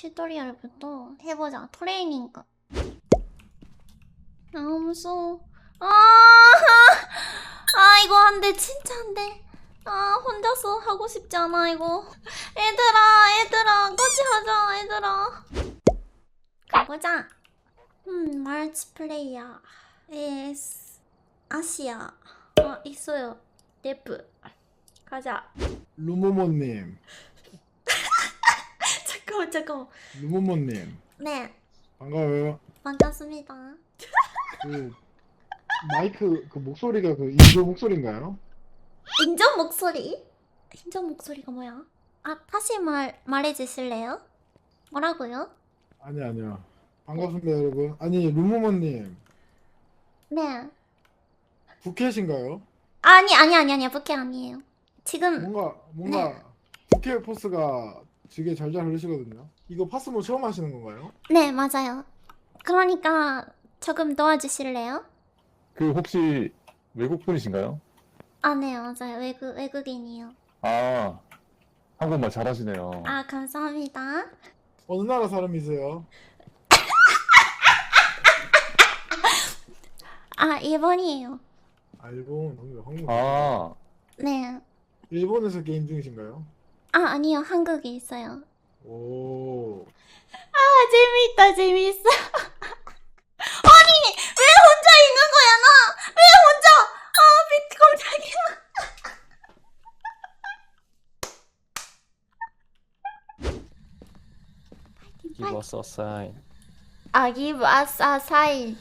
튜토리얼부터 해보자. 트레이닝. 너무 무서워. 아, 아 이거 안 돼. 진짜 안 돼. 아 혼자서 하고 싶지 않아 이거. 얘들아, 얘들아, 같이 하자, 얘들아. 가보자. 음, 말치 플레이어. 에스 아시아. 어 있어요. 데프. 가자. 루모모님, 잠깐만. 루모모님 네, 반가워요. 반갑습니다. 그 마이크 그 목소리가 그 인조 목소리인가요? 인정 목소리? 인정 목소리가 뭐야? 아 다시 말 말해주실래요? 뭐라고요? 아니 아니요. 반갑습니다 여러분. 아니 루모모님 네. 부캐신가요? 아니 아니 아니 아니 부캐 아니에요. 지금 뭔가 뭔가 네. 부캐 포스가 되게 잘잘 흐르시거든요. 이거 파스모 처음 하시는 건가요? 네 맞아요. 그러니까 조금 도와주실래요? 그 혹시 외국 분이신가요? 아 네 맞아요 외국 외국인이요. 아 한국말 잘하시네요. 아 감사합니다. 어느 나라 사람이세요? 아 일본이에요. 아 일본, 한국, 한국. 아 네. 일본에서 게임 중이신가요? 아 아니요 한국에 있어요. 오. 아 재밌다 재밌어. 아니 왜 혼자 있는 거야 나? 왜 혼자? 아 비- 깜짝이야. Give us a sign. 아 give us a sign.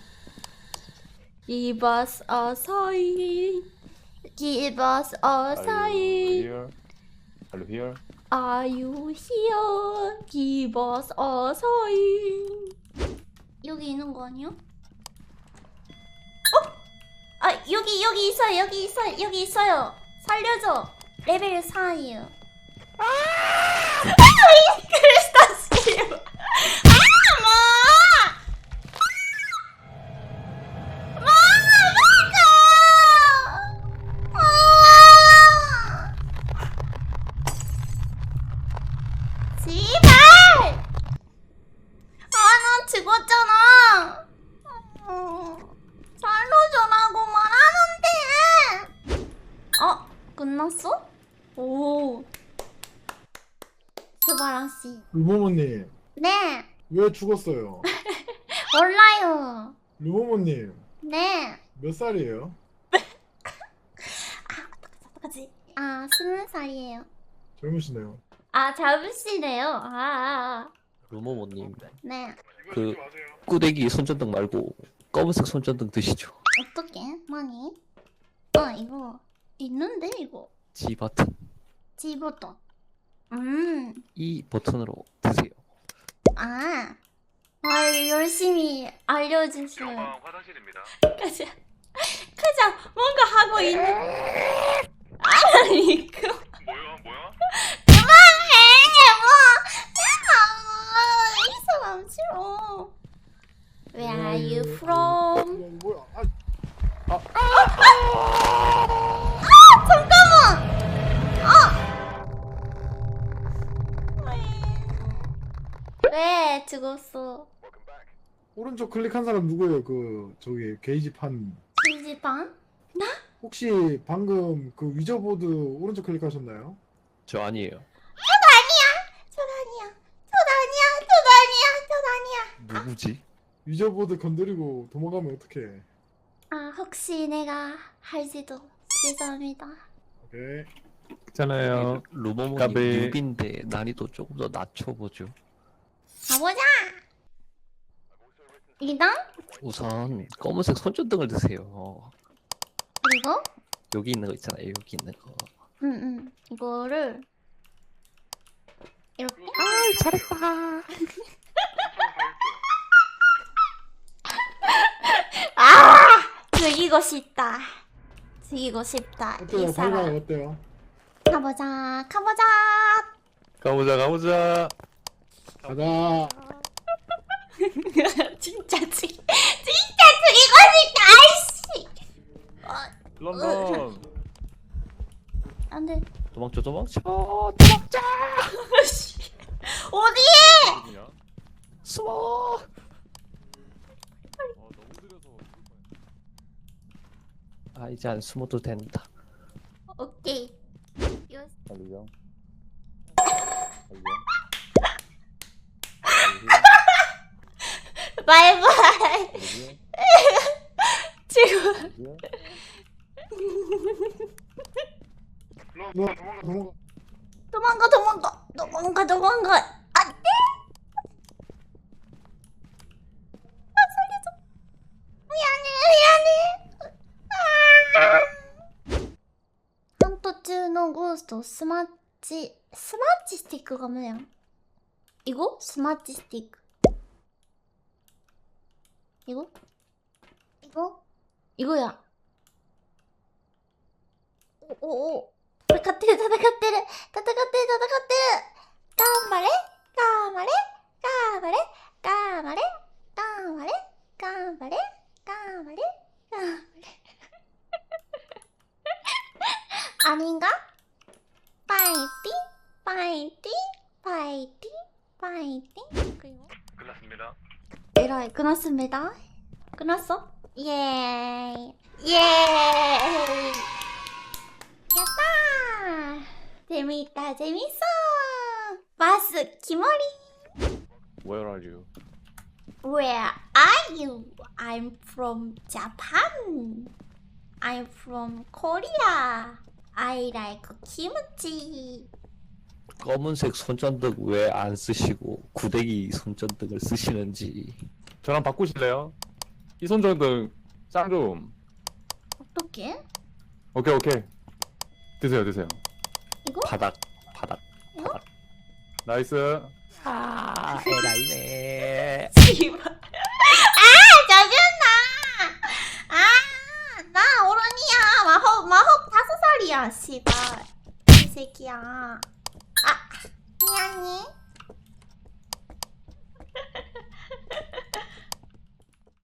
Give us a sign. Give us a sign. Are you here? Are you here? Give us a sign. 여기 있는 거 아니야? 어? 아 여기 여기 있어요 여기 있어요 여기 있어요 살려줘 레벨 4이에요 아 크리 죽었잖아. 어, 살려줘라고 말하는데. 어, 끝났어? 오. 스바라시. 루모모님 네, 왜 죽었어요? 몰라요. 루모모님 네. 몇 살이에요? 어떡하지? 아, 스무 살이에요. 젊으시네요. 아, 잡으시네요. 아, 아, 아. 루모모님, 네. 그 꾸대기 손전등 말고 검은색 손전등 드시죠. 어떻게? 많이? 아, 이거. 있는데, 이거. G 버튼. 집어도. 음. 이 버튼으로 드세요. 아. 아, 열심히 알려주시면. 화장실입니다. 가자. 가자. 뭔가 하고 있는. 아니, 그. 죽었어? 오른쪽 클릭한 사람 누구예요? 그 저기 게이지판 지지방? 혹시 방금 그 위저보드 오른쪽 클릭하셨나요? 저 아니에요. 전 아니야. 전 아니야. 전 아니야. 전 아니야. 누구지? 위저보드 건드리고 도망가면 어떡해? 아, 혹시 내가 할지도 죄송합니다. 오케이. 있잖아요. 까베. 뉴비인데 난이도 조금 더 낮춰보죠. 가보자! 이당? 우선 검은색 손전등을 드세요. 그리고? 여기 있는 거 있잖아요. 여기 있는 거. 응, 응. 이거를. 이렇게. 아! 즐기고 싶다. 즐기고 싶다. 이 어때요? 사람. 어때요? 가보자, 가보자. 가보자 가보자. 가자. 진짜 즐, 진짜 즐기고 싶다. 아이씨. 어, 런던. 안 돼. 도망쳐 도망쳐. 어디에? 어디냐? 숨어. 아 이제 안 숨어도 된다. 오케이. 달리죠. 바이바 拜拜。这个。どまんがどまんがどまんがどまんがあってあそれぞやねやねハント中のゴーストスマッチスマッチスティックが無理やんいごスマッチスティック 이 거? 이 거? 이거 야. 오, 오, 戦ってる、戦ってる、戦ってる、戦ってる。頑張れ、頑張れ、頑張れ、頑張れ、頑張れ、頑張れ、頑張れ、頑張れ。アニンがパイティ、パイティ、パイティ、パイティ。 에라이 끝났습니다 끝났어? 예이 예이 야따 재밌다 재밌어 마스 키머리 Where are you? Where are you? I'm from Japan I'm from Korea I like kimchi 검은색 손전등 왜 안 쓰시고 구데기 손전등을 쓰시는지 저랑 바꾸실래요? 이 손전등 짱 좀. 어떻게? 오케이 오케이. 드세요 드세요. 이거? 바닥 바닥 바닥. 나이스. 아 에라이네. 씨발. 아, 짜증나. 아, 나 어른이야. 마법, 마법 다섯 살이야, 씨발. 이 새끼야. 何